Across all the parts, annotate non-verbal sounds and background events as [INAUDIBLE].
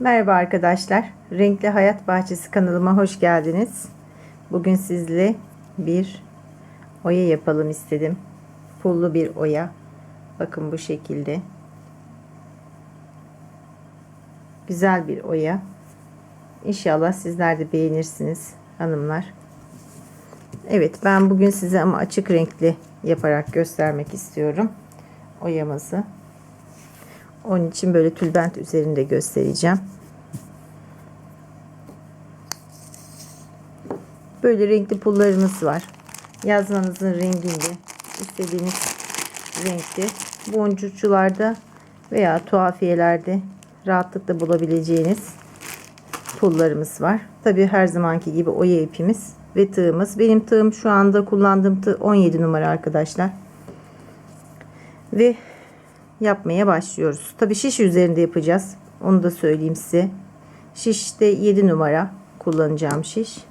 Merhaba arkadaşlar. Renkli Hayat Bahçesi kanalıma hoş geldiniz. Bugün sizle bir oya yapalım istedim. Pullu bir oya. Bakın bu şekilde. Güzel bir oya. İnşallah sizler de beğenirsiniz hanımlar. Evet ben bugün size ama açık renkli yaparak göstermek istiyorum oyamızı. Onun için böyle tülbent üzerinde göstereceğim. Böyle renkli pullarımız var. Yazmanızın renginde istediğiniz renkte boncukçularda veya tuhafiyelerde rahatlıkla bulabileceğiniz pullarımız var. Tabi her zamanki gibi oya ipimiz ve tığımız. Benim tığım şu anda kullandığım tığ 17 numara arkadaşlar. Ve yapmaya başlıyoruz. Tabi şiş üzerinde yapacağız. Onu da söyleyeyim size. Şişte 7 numara kullanacağım şiş.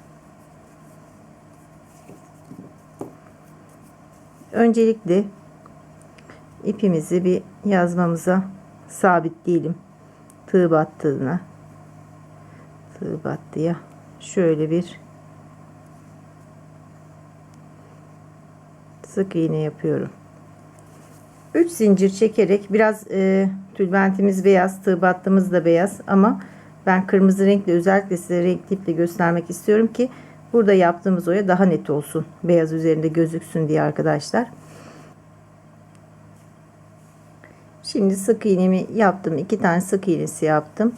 Öncelikle ipimizi bir yazmamıza sabitleyelim. Tığ battığına. Tığ battıya. Şöyle bir sık iğne yapıyorum. 3 zincir çekerek biraz e, tülbentimiz beyaz, tığ battığımız da beyaz ama ben kırmızı renkle özellikle size renkli iple göstermek istiyorum ki burada yaptığımız oya daha net olsun. Beyaz üzerinde gözüksün diye arkadaşlar. Şimdi sık iğnemi yaptım. 2 tane sık iğnesi yaptım.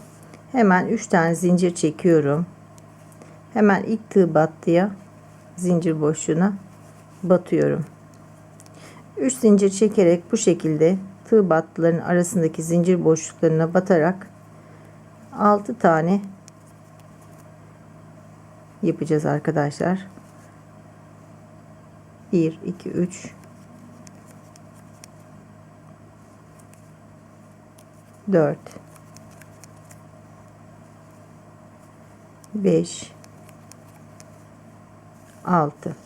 Hemen 3 tane zincir çekiyorum. Hemen ilk tığ battıya zincir boşluğuna batıyorum. 3 zincir çekerek bu şekilde tığ battıların arasındaki zincir boşluklarına batarak 6 tane yapacağız arkadaşlar. 1 2 3 4 5 6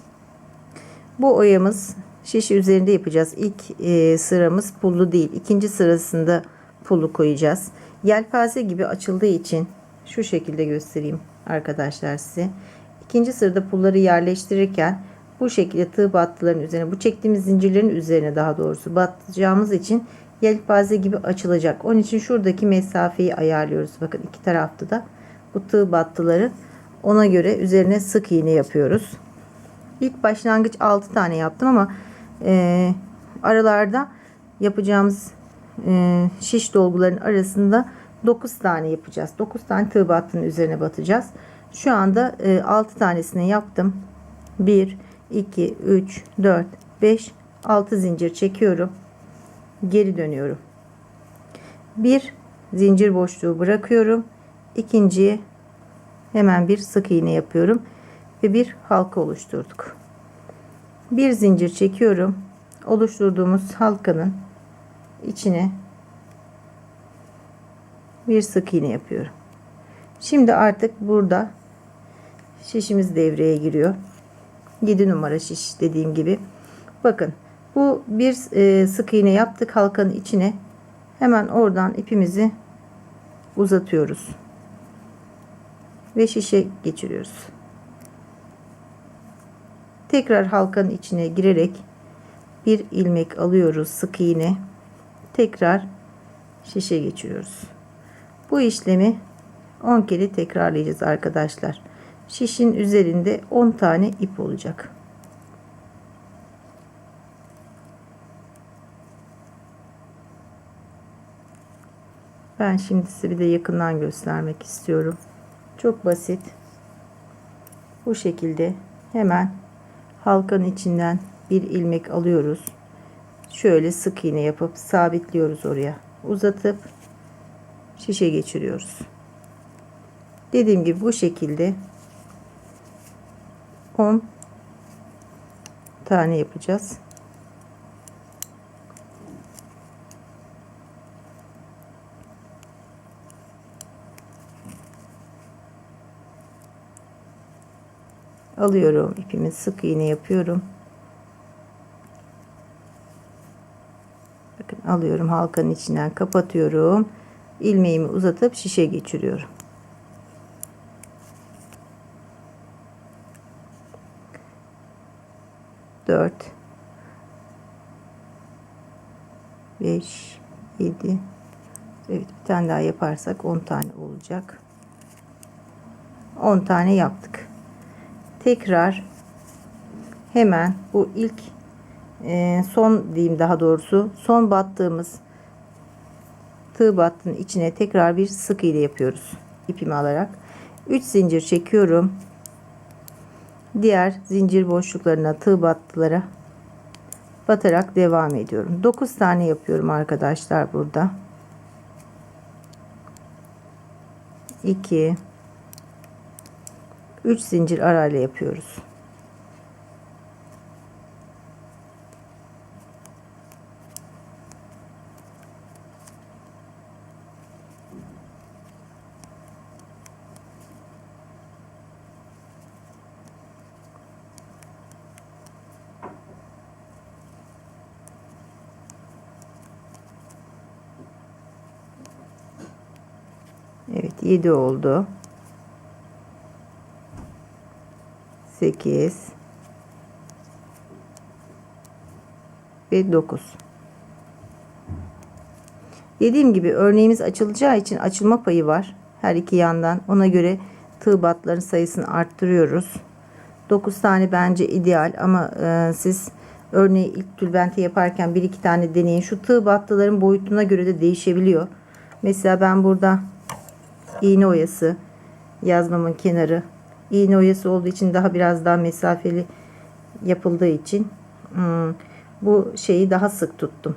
Bu oyamız şiş üzerinde yapacağız. İlk e, sıramız pullu değil. İkinci sırasında pullu koyacağız. Yelpaze gibi açıldığı için şu şekilde göstereyim arkadaşlar size. İkinci sırada pulları yerleştirirken bu şekilde tığ battıların üzerine bu çektiğimiz zincirlerin üzerine daha doğrusu batacağımız için yelpaze gibi açılacak. Onun için şuradaki mesafeyi ayarlıyoruz. Bakın iki tarafta da bu tığ battıları ona göre üzerine sık iğne yapıyoruz. İlk başlangıç 6 tane yaptım ama e, aralarda yapacağımız e, şiş dolguların arasında 9 tane yapacağız. 9 tane tığ battının üzerine batacağız. Şu anda e, 6 tanesini yaptım. 1, 2, 3, 4, 5, 6 zincir çekiyorum. Geri dönüyorum. Bir zincir boşluğu bırakıyorum. İkinciye hemen bir sık iğne yapıyorum ve bir halka oluşturduk. Bir zincir çekiyorum. Oluşturduğumuz halkanın içine bir sık iğne yapıyorum. Şimdi artık burada şişimiz devreye giriyor. 7 numara şiş dediğim gibi. Bakın bu bir e, sık iğne yaptık halkanın içine. Hemen oradan ipimizi uzatıyoruz. Ve şişe geçiriyoruz. Tekrar halkanın içine girerek bir ilmek alıyoruz sık iğne. Tekrar şişe geçiriyoruz. Bu işlemi 10 kere tekrarlayacağız arkadaşlar. Şişin üzerinde 10 tane ip olacak. Ben şimdi size bir de yakından göstermek istiyorum. Çok basit. Bu şekilde hemen halkanın içinden bir ilmek alıyoruz. Şöyle sık iğne yapıp sabitliyoruz oraya. Uzatıp şişe geçiriyoruz. Dediğim gibi bu şekilde 10 tane yapacağız. Alıyorum ipimi sık iğne yapıyorum bakın alıyorum halkanın içinden kapatıyorum ilmeğimi uzatıp şişe geçiriyorum. Dört, beş, yedi. Evet bir tane daha yaparsak 10 tane olacak. 10 tane yaptık. Tekrar hemen bu ilk e, son diyeyim daha doğrusu son battığımız tığ battının içine tekrar bir sık iğne yapıyoruz ipimi alarak. 3 zincir çekiyorum. Diğer zincir boşluklarına tığ battılara batarak devam ediyorum. 9 tane yapıyorum arkadaşlar burada. 2 3 zincir arayla yapıyoruz Evet 7 oldu. 8 ve 9. Dediğim gibi örneğimiz açılacağı için açılma payı var. Her iki yandan. Ona göre tığ batların sayısını arttırıyoruz. 9 tane bence ideal ama e, siz örneği ilk tülbenti yaparken bir iki tane deneyin. Şu tığ battıların boyutuna göre de değişebiliyor. Mesela ben burada iğne oyası yazmamın kenarı iğne oyası olduğu için daha biraz daha mesafeli yapıldığı için hmm, bu şeyi daha sık tuttum.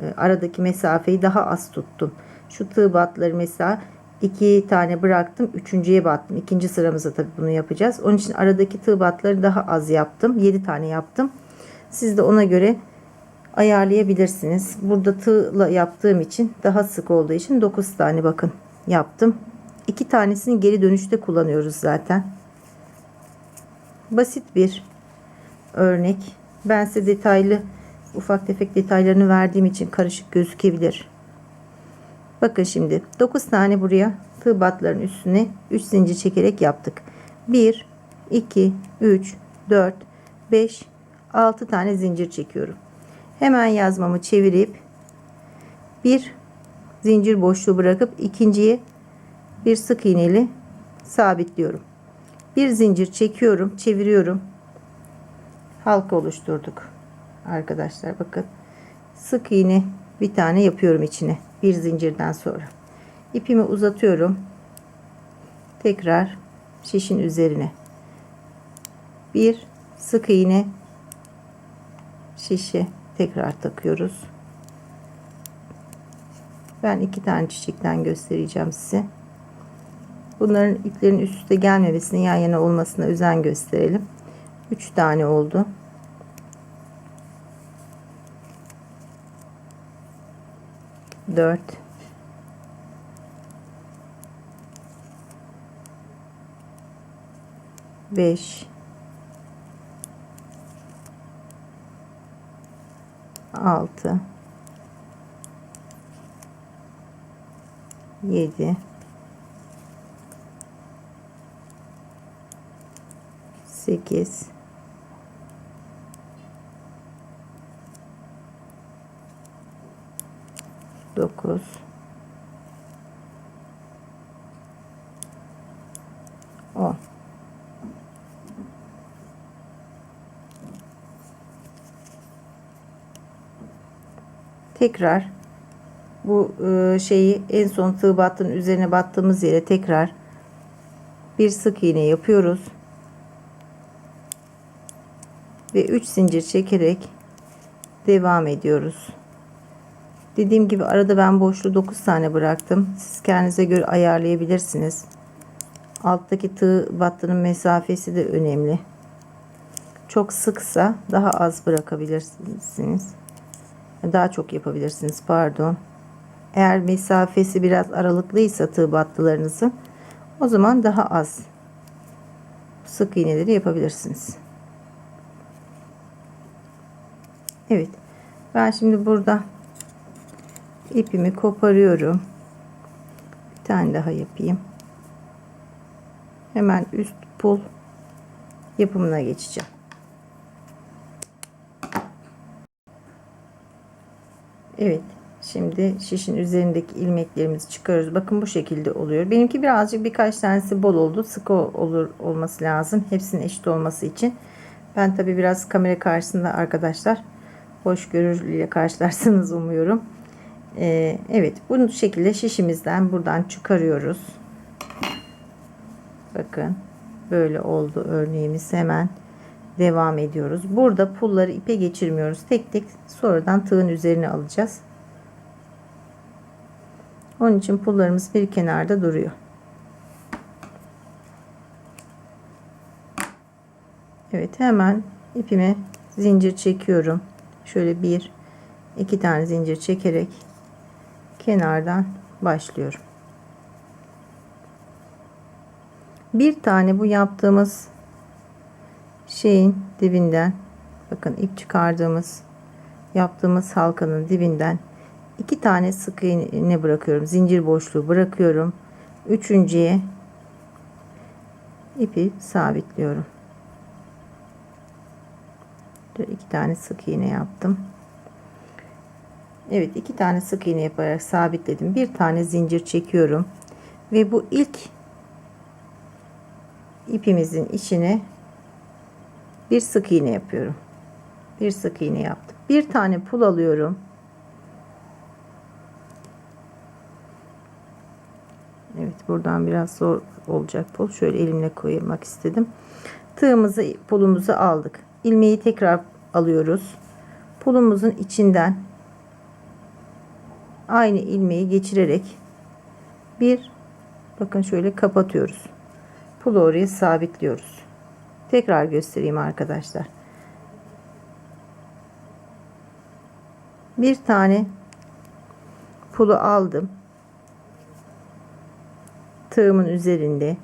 E, aradaki mesafeyi daha az tuttum. Şu tığ batları mesela iki tane bıraktım üçüncüye battım. İkinci sıramızda tabii bunu yapacağız. Onun için aradaki tığ batları daha az yaptım 7 tane yaptım. Siz de ona göre ayarlayabilirsiniz. Burada tığla yaptığım için daha sık olduğu için 9 tane bakın yaptım. İki tanesini geri dönüşte kullanıyoruz zaten. Basit bir örnek. Ben size detaylı ufak tefek detaylarını verdiğim için karışık gözükebilir. Bakın şimdi 9 tane buraya tığ batların üstüne 3 zincir çekerek yaptık. 1 2 3 4 5 6 tane zincir çekiyorum. Hemen yazmamı çevirip bir zincir boşluğu bırakıp ikinciye bir sık iğneli sabitliyorum. Bir zincir çekiyorum, çeviriyorum. Halka oluşturduk. Arkadaşlar bakın. Sık iğne bir tane yapıyorum içine. Bir zincirden sonra. İpimi uzatıyorum. Tekrar şişin üzerine. Bir sık iğne şişe tekrar takıyoruz. Ben iki tane çiçekten göstereceğim size. Bunların iplerin üst üste gelmemesini yan yana olmasına özen gösterelim. Üç tane oldu. Dört. Beş. Altı. 7 8 9 10 tekrar bu e, şeyi en son tığ battığın üzerine battığımız yere tekrar bir sık iğne yapıyoruz ve 3 zincir çekerek devam ediyoruz. Dediğim gibi arada ben boşluğu 9 tane bıraktım. Siz kendinize göre ayarlayabilirsiniz. Alttaki tığ battının mesafesi de önemli. Çok sıksa daha az bırakabilirsiniz. Daha çok yapabilirsiniz pardon. Eğer mesafesi biraz aralıklıysa tığ battılarınızın o zaman daha az sık iğneleri yapabilirsiniz. Evet. Ben şimdi burada ipimi koparıyorum. Bir tane daha yapayım. Hemen üst pul yapımına geçeceğim. Evet. Şimdi şişin üzerindeki ilmeklerimizi çıkarıyoruz. Bakın bu şekilde oluyor. Benimki birazcık birkaç tanesi bol oldu. Sıkı olur olması lazım. Hepsinin eşit olması için. Ben tabi biraz kamera karşısında arkadaşlar hoşgörüyle karşılarsınız umuyorum. Ee, evet bu şekilde şişimizden buradan çıkarıyoruz. Bakın böyle oldu örneğimiz hemen devam ediyoruz. Burada pulları ipe geçirmiyoruz. Tek tek sonradan tığın üzerine alacağız. Onun için pullarımız bir kenarda duruyor. Evet hemen ipime zincir çekiyorum. Şöyle bir iki tane zincir çekerek kenardan başlıyorum. Bir tane bu yaptığımız şeyin dibinden bakın ip çıkardığımız yaptığımız halkanın dibinden iki tane sık iğne bırakıyorum. Zincir boşluğu bırakıyorum. Üçüncüye ipi sabitliyorum. iki tane sık iğne yaptım. Evet iki tane sık iğne yaparak sabitledim. Bir tane zincir çekiyorum. Ve bu ilk ipimizin içine bir sık iğne yapıyorum. Bir sık iğne yaptım. Bir tane pul alıyorum. Evet buradan biraz zor olacak pul. Şöyle elimle koymak istedim. Tığımızı pulumuzu aldık. İlmeği tekrar alıyoruz. Pulumuzun içinden aynı ilmeği geçirerek bir bakın şöyle kapatıyoruz. Pulu oraya sabitliyoruz. Tekrar göstereyim arkadaşlar. Bir tane pulu aldım. Tığımın üzerinde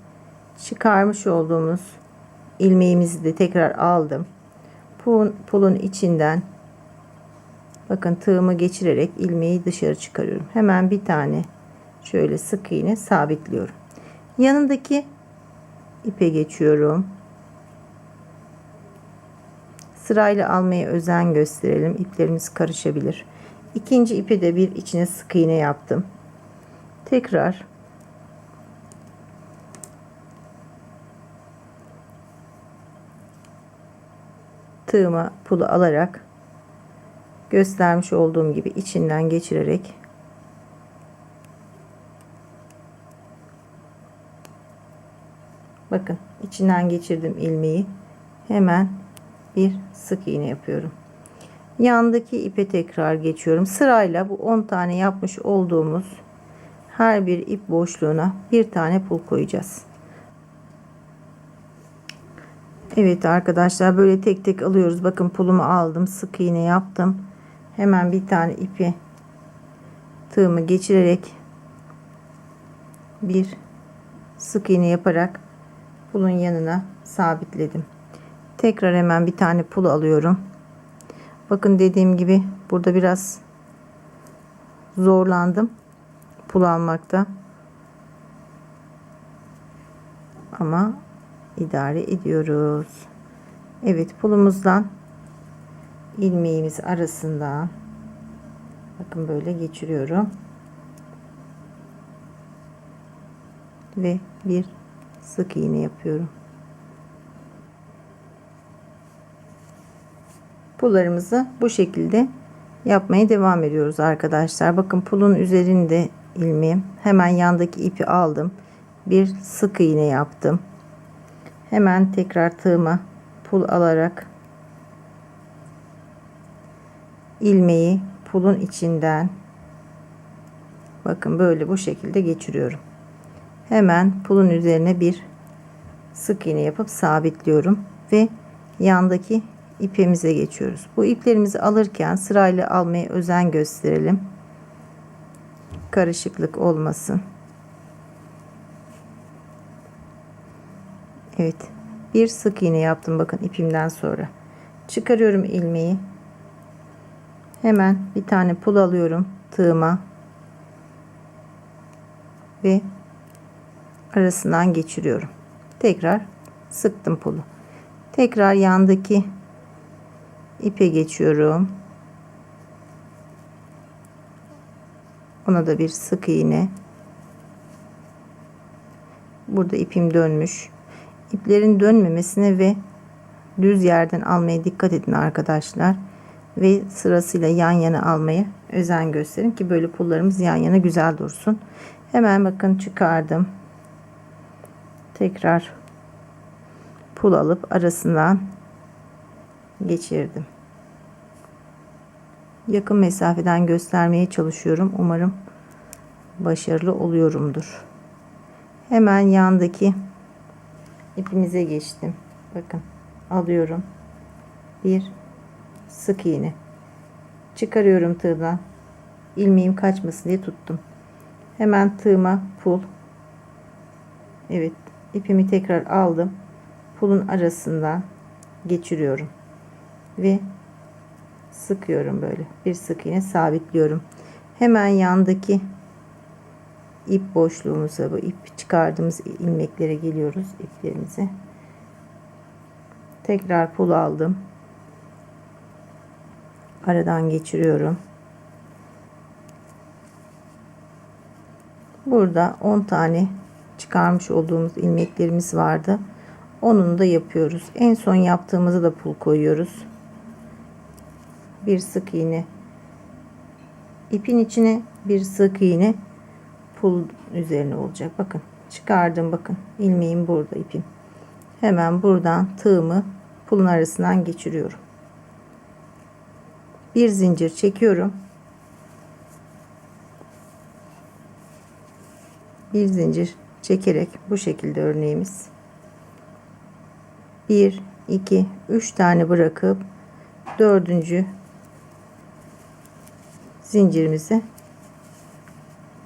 çıkarmış olduğumuz ilmeğimizi de tekrar aldım. Pulun, pulun içinden bakın tığımı geçirerek ilmeği dışarı çıkarıyorum. Hemen bir tane şöyle sık iğne sabitliyorum. Yanındaki ipe geçiyorum. Sırayla almaya özen gösterelim. İplerimiz karışabilir. İkinci ipi de bir içine sık iğne yaptım. Tekrar tığıma pulu alarak göstermiş olduğum gibi içinden geçirerek bakın içinden geçirdim ilmeği. Hemen bir sık iğne yapıyorum. Yandaki ipe tekrar geçiyorum. Sırayla bu 10 tane yapmış olduğumuz her bir ip boşluğuna bir tane pul koyacağız Evet arkadaşlar böyle tek tek alıyoruz. Bakın pulumu aldım. Sık iğne yaptım. Hemen bir tane ipi tığımı geçirerek bir sık iğne yaparak pulun yanına sabitledim. Tekrar hemen bir tane pul alıyorum. Bakın dediğim gibi burada biraz zorlandım pul almakta. Ama idare ediyoruz. Evet pulumuzdan ilmeğimiz arasından bakın böyle geçiriyorum. Ve bir sık iğne yapıyorum. Pullarımızı bu şekilde yapmaya devam ediyoruz arkadaşlar. Bakın pulun üzerinde ilmeğim. Hemen yandaki ipi aldım. Bir sık iğne yaptım hemen tekrar tığıma pul alarak ilmeği pulun içinden bakın böyle bu şekilde geçiriyorum. Hemen pulun üzerine bir sık iğne yapıp sabitliyorum ve yandaki ipimize geçiyoruz. Bu iplerimizi alırken sırayla almaya özen gösterelim. Karışıklık olmasın Evet. Bir sık iğne yaptım bakın ipimden sonra. Çıkarıyorum ilmeği. Hemen bir tane pul alıyorum tığıma. ve arasından geçiriyorum. Tekrar sıktım pulu. Tekrar yandaki ipe geçiyorum. Ona da bir sık iğne. Burada ipim dönmüş. İplerin dönmemesine ve düz yerden almaya dikkat edin arkadaşlar. Ve sırasıyla yan yana almaya özen gösterin ki böyle pullarımız yan yana güzel dursun. Hemen bakın çıkardım. Tekrar pul alıp arasından geçirdim. Yakın mesafeden göstermeye çalışıyorum. Umarım başarılı oluyorumdur. Hemen yandaki ipimize geçtim. Bakın alıyorum. Bir sık iğne. Çıkarıyorum tığdan. ilmeğim kaçmasın diye tuttum. Hemen tığıma pul. Evet ipimi tekrar aldım. Pulun arasından geçiriyorum. Ve sıkıyorum böyle. Bir sık iğne sabitliyorum. Hemen yandaki ip boşluğumuza bu ip çıkardığımız ilmeklere geliyoruz iplerimize. Tekrar pul aldım. Aradan geçiriyorum. Burada 10 tane çıkarmış olduğumuz ilmeklerimiz vardı. Onun da yapıyoruz. En son yaptığımızı da pul koyuyoruz. Bir sık iğne ipin içine bir sık iğne pul üzerine olacak. Bakın çıkardım bakın ilmeğim burada ipim. Hemen buradan tığımı pulun arasından geçiriyorum. Bir zincir çekiyorum. Bir zincir çekerek bu şekilde örneğimiz 1 2 3 tane bırakıp dördüncü zincirimizi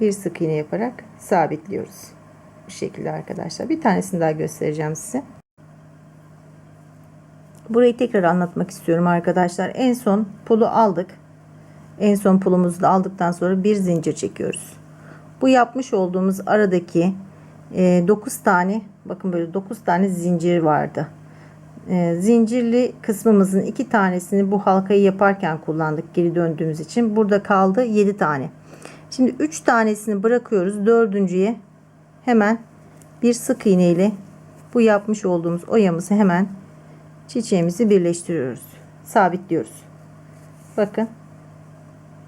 bir sık iğne yaparak sabitliyoruz. Bu şekilde arkadaşlar. Bir tanesini daha göstereceğim size. Burayı tekrar anlatmak istiyorum arkadaşlar. En son pulu aldık. En son pulumuzu da aldıktan sonra bir zincir çekiyoruz. Bu yapmış olduğumuz aradaki 9 e, tane bakın böyle 9 tane zincir vardı. E, zincirli kısmımızın iki tanesini bu halkayı yaparken kullandık geri döndüğümüz için. Burada kaldı 7 tane. Şimdi 3 tanesini bırakıyoruz. Dördüncüye hemen bir sık iğne ile bu yapmış olduğumuz oyamızı hemen çiçeğimizi birleştiriyoruz. Sabitliyoruz. Bakın.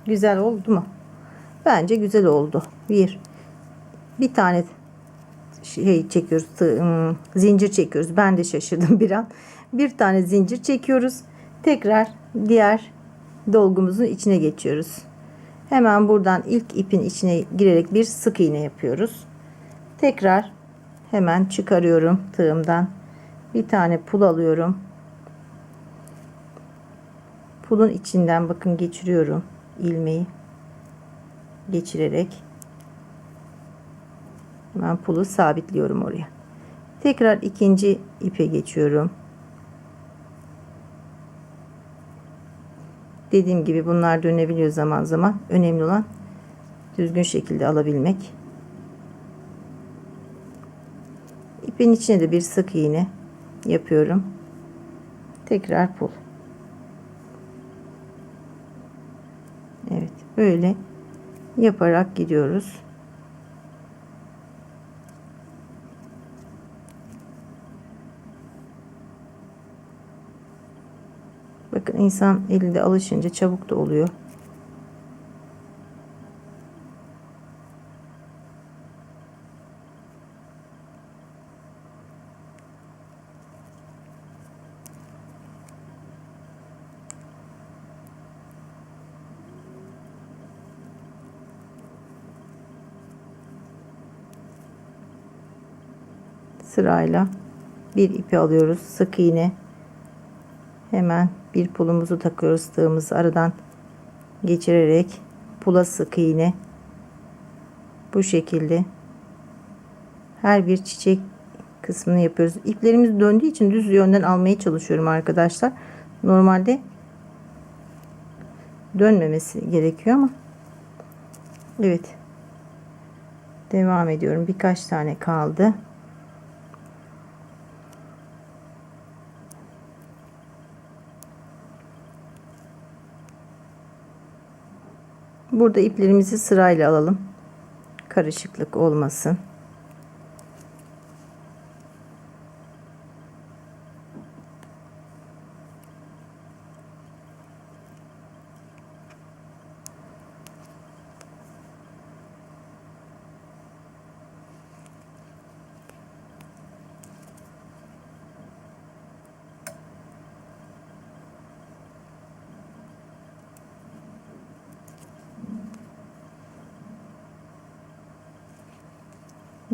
Güzel oldu mu? Bence güzel oldu. Bir. Bir tane şey çekiyoruz. Zincir çekiyoruz. Ben de şaşırdım [LAUGHS] bir an. Bir tane zincir çekiyoruz. Tekrar diğer dolgumuzun içine geçiyoruz. Hemen buradan ilk ipin içine girerek bir sık iğne yapıyoruz. Tekrar hemen çıkarıyorum tığımdan. Bir tane pul alıyorum. Pulun içinden bakın geçiriyorum ilmeği geçirerek hemen pulu sabitliyorum oraya. Tekrar ikinci ipe geçiyorum. Dediğim gibi bunlar dönebiliyor zaman zaman. Önemli olan düzgün şekilde alabilmek. İpin içine de bir sık iğne yapıyorum. Tekrar pul. Evet, böyle yaparak gidiyoruz. Bakın insan elinde alışınca çabuk da oluyor. sırayla bir ipi alıyoruz sık iğne hemen bir pulumuzu takıyoruz tığımızı aradan geçirerek pula sık iğne bu şekilde her bir çiçek kısmını yapıyoruz. İplerimiz döndüğü için düz yönden almaya çalışıyorum arkadaşlar. Normalde dönmemesi gerekiyor ama evet Devam ediyorum. Birkaç tane kaldı. Burada iplerimizi sırayla alalım. Karışıklık olmasın.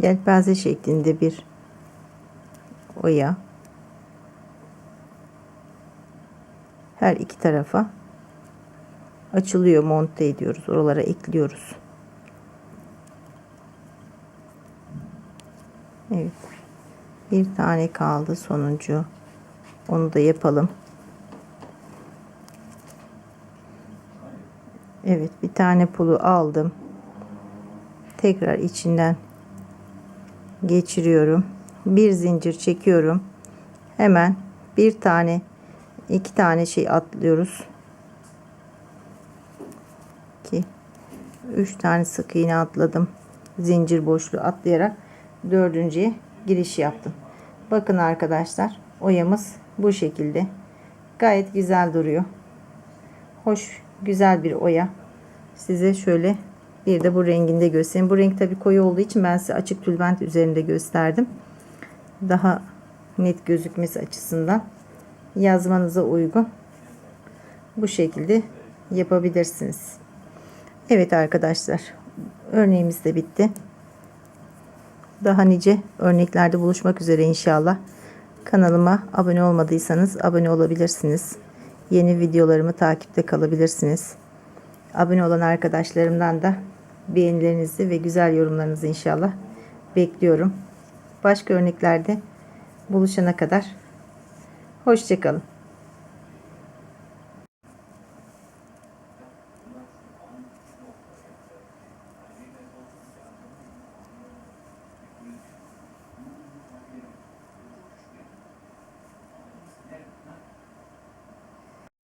Yelpaze şeklinde bir oya. Her iki tarafa açılıyor, monte ediyoruz. Oralara ekliyoruz. Evet. Bir tane kaldı sonuncu. Onu da yapalım. Evet, bir tane pulu aldım. Tekrar içinden geçiriyorum. Bir zincir çekiyorum. Hemen bir tane iki tane şey atlıyoruz. 2 3 tane sık iğne atladım. Zincir boşluğu atlayarak dördüncüye giriş yaptım. Bakın arkadaşlar oyamız bu şekilde. Gayet güzel duruyor. Hoş güzel bir oya. Size şöyle bir de bu renginde göstereyim. Bu renk tabi koyu olduğu için ben size açık tülbent üzerinde gösterdim. Daha net gözükmesi açısından yazmanıza uygun. Bu şekilde yapabilirsiniz. Evet arkadaşlar. Örneğimiz de bitti. Daha nice örneklerde buluşmak üzere inşallah. Kanalıma abone olmadıysanız abone olabilirsiniz. Yeni videolarımı takipte kalabilirsiniz. Abone olan arkadaşlarımdan da beğenilerinizi ve güzel yorumlarınızı inşallah bekliyorum. Başka örneklerde buluşana kadar hoşçakalın.